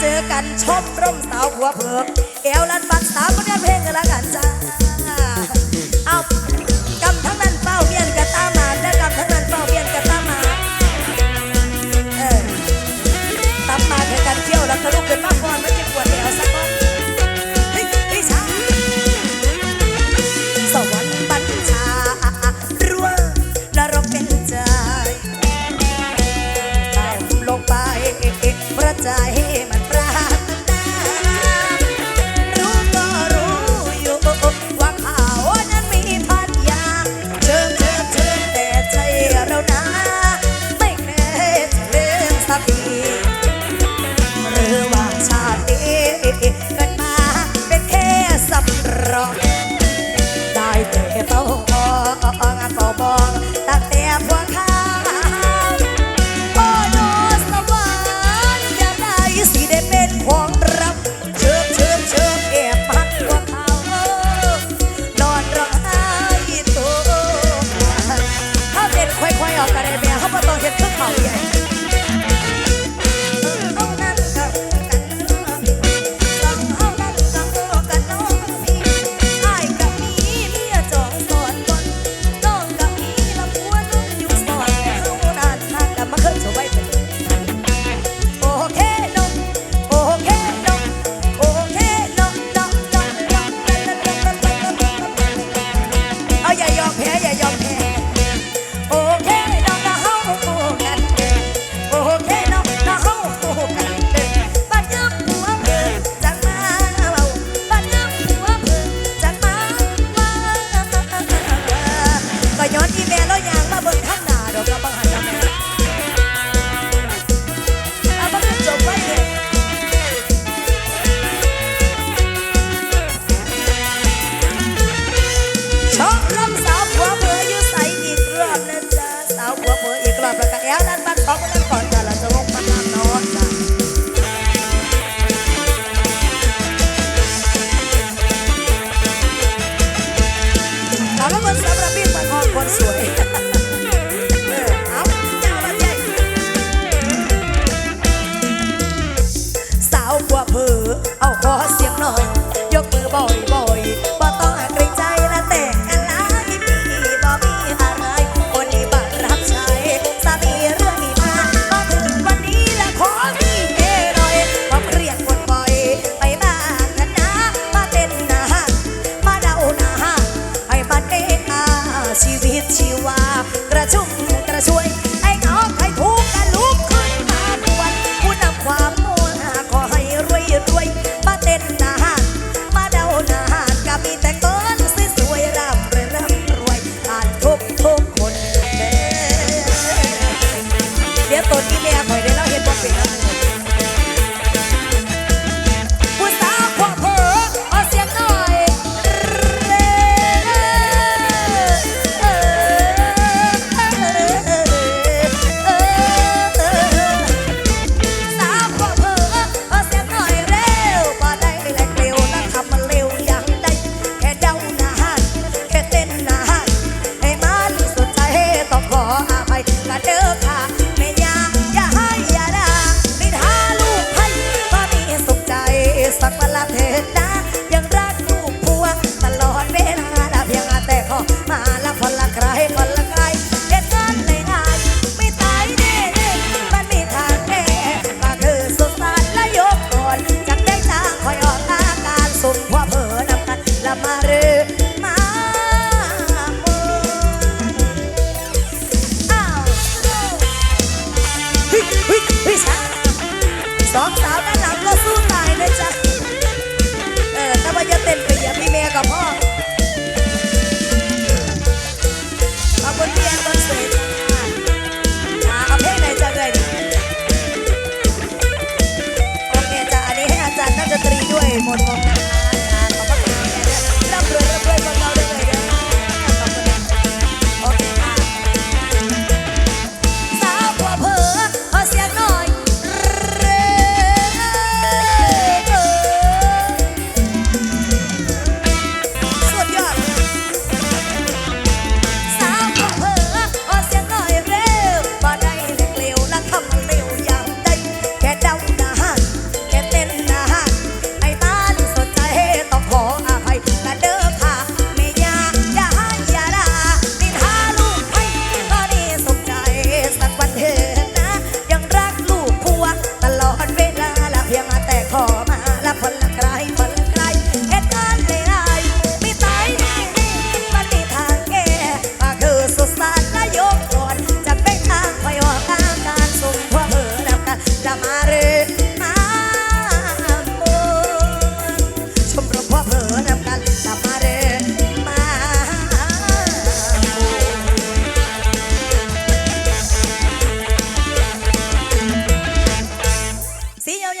เจอกันชมร่มสาวหัวเผือกเอวลันบันสาวก็เรียนเพลงกันละกันจ้าเอา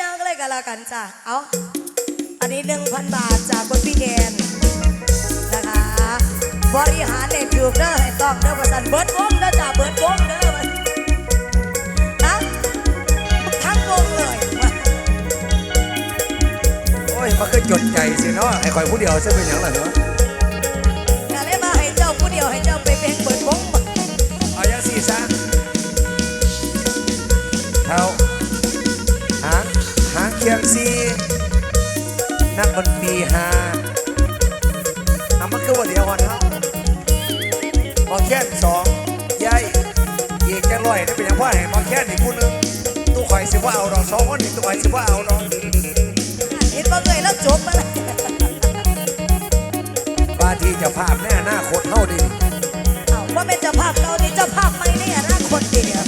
ยาวๆก็เลยกันละกันจ้ะ เอาอันนี้หนึ่งพันบาทจากคุณพี่แดนนะคะ บริหารในถูกเด้อให้ต้องเด้อประสันเบิร์ดวงเด้อจ้าเบิร์ดวงเด้อมันะทั้งวงเลยโอ้ยมันก็จดใจสิเนาะไอ้ข่อยผู้เดียวจะเป็นอย่างไรเนาะงานเลยมาให้เจ้าผู้เดียวให้เจ้าไปเพลงเบิร์ดวงเอาอย่างสี่ซะเท่า เคียงซีนักดนตรีหาเอามันคือว่าเดียวกันเท่าหมอแค้นสองยายอีกจังร้อยนี่เป็นอย่างว่าให้หมอแค้นอีกผู้หนึงตู้ข่อยสิว่าเอาดอกสองคนนี่ตู้ข่อยสิว่าเอาดอกเห็นบ่เคยแล้วจบมาแล้วว่าที่เจะภาพแน่หน้าโคตรเท่าดีเอ้าว่าเป็นเจ้าภาพเรานี่เจ้าภาพไม่เนี่ยนะคนเดียว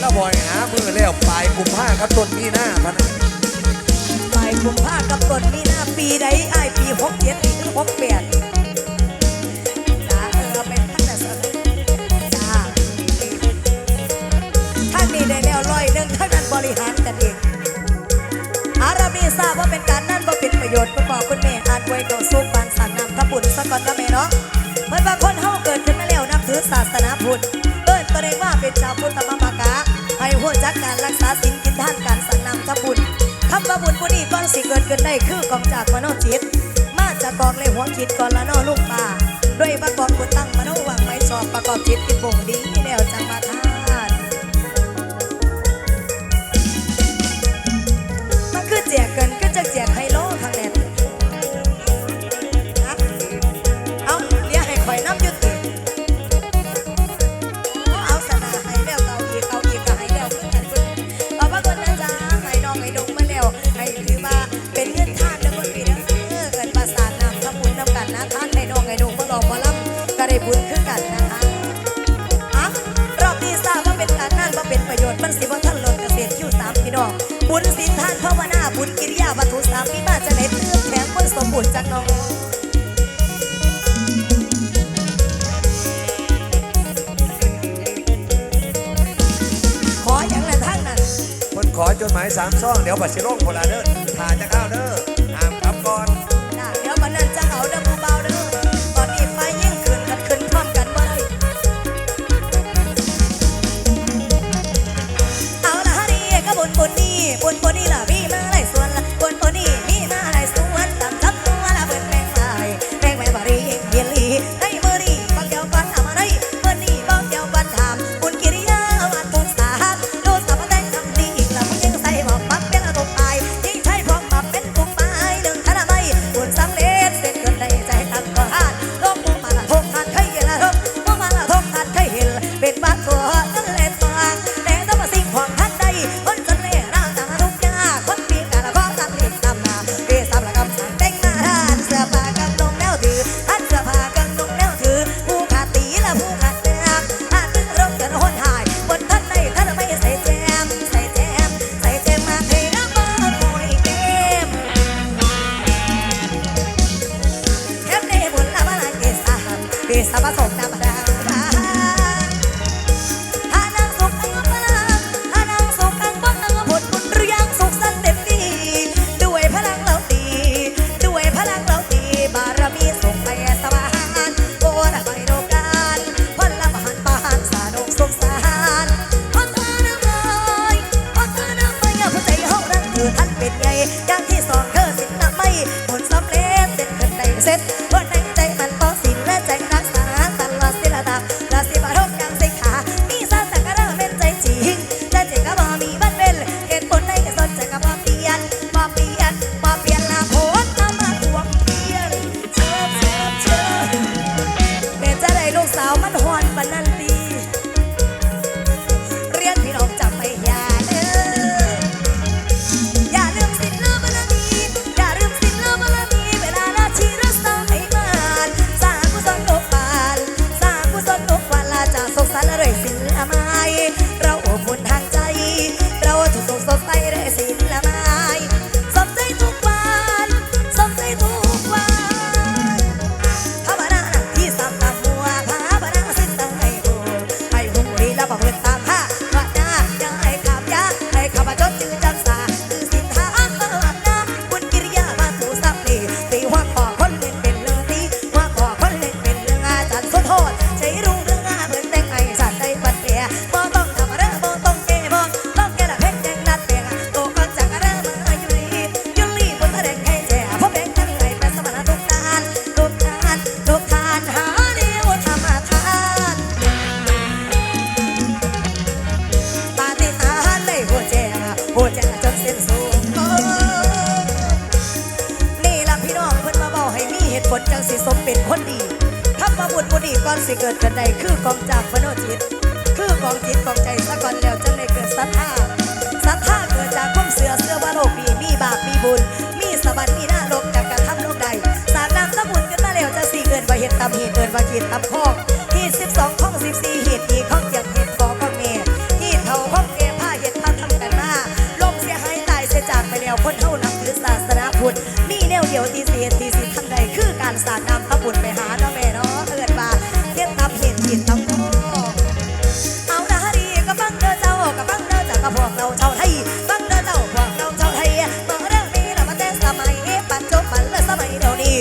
แล้วบอยหามือ แล้วปลายกุมภากับต้นมีหน้าพันนะไปกุมภากับต้นมีนาปีใดอ้ายปีหกเจ็ดปีถึงหกแปดจ้าเออเอาไปพักแต่สนจ้าท่านนี้ได้แล้วร้อยหนึ่งท่านนั้นบริหารกันเองอารามีทราบว่าเป็นการนั่นว่าเป็นประโยชน์คุณพ่อคุณแม่อ่านไว้ก็สู้ปานสันนำทบุญสะก่อนนะแม่เนาะเมือบางคนเฮาเกิดขึ้นมาแล้วนับถือศาสนาพุทธเอิ้นตัวเองว่าเป็นชาวพุทธ จักการรักษาศีลกินทานการสั่งนำทบุญคำว่าบุญผู้นี้ก้อนสิเกิดขึ้นได้คือกองจากมโนจิต มาจากกองเลยหัวคิดก่อนละนอลูกป่าด้วยประกอบบุญตั้งมโนวังไม่ชอบประกอบจิตกินบ่งดีแล้วจังมา บูรณ์จากน้องขออย่างไรทั้งนั้นคนขอจดหมายสามซ่อง เดี๋ยวบัตรสิโลงโพลาเด้อถ่าจะเข้าเด้อ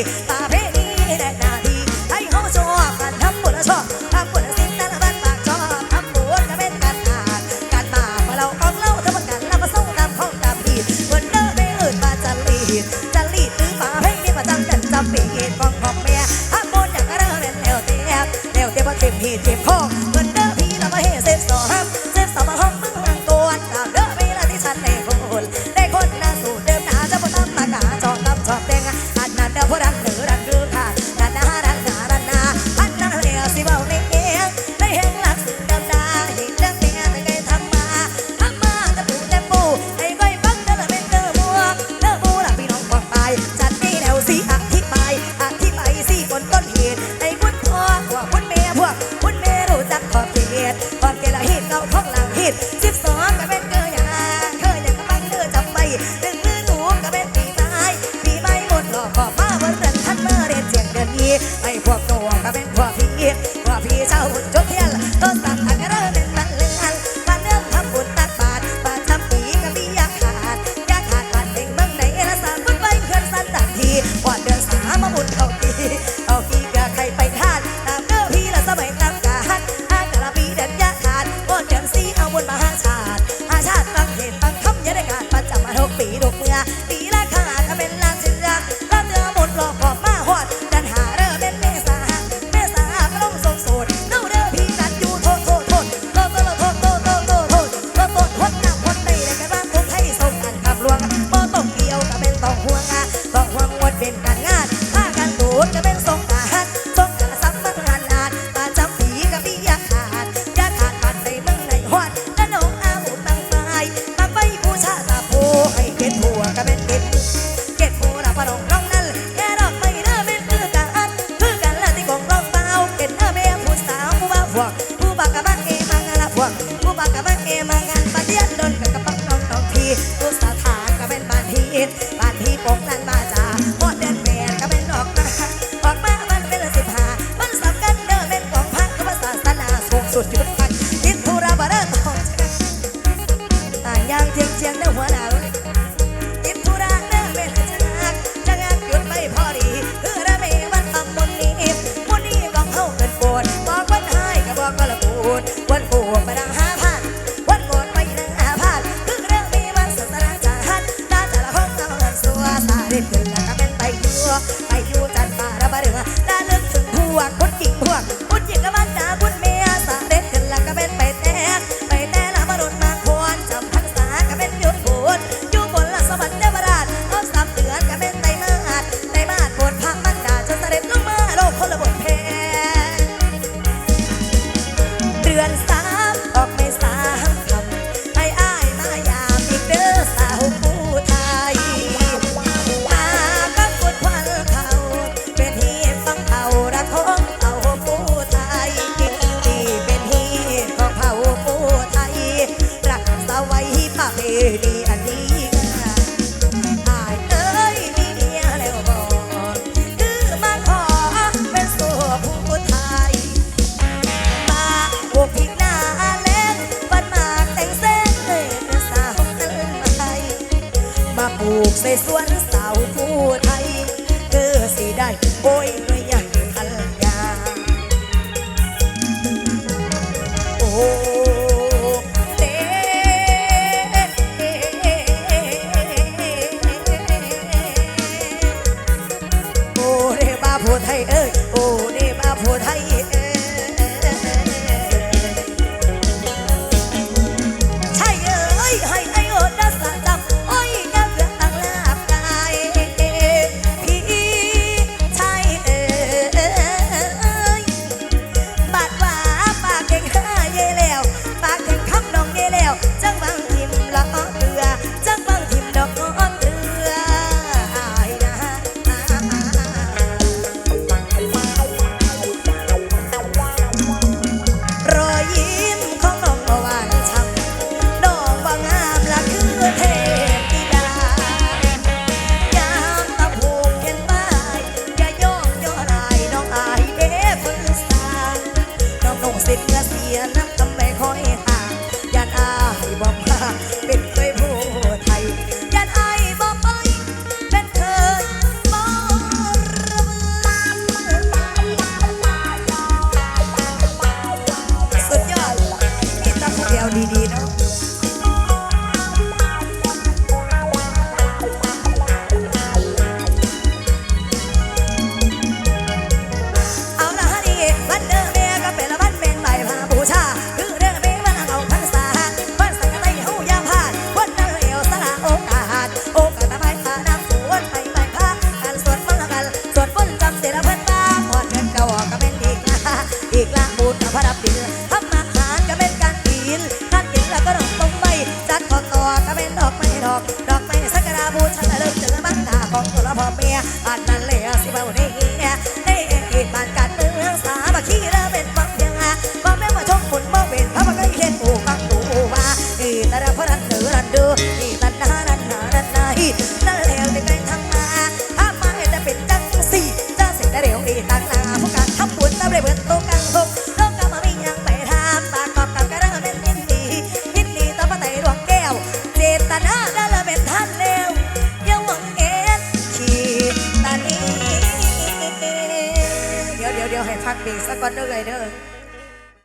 Bye. ventana. сосни. เดบ้าผู้ไทย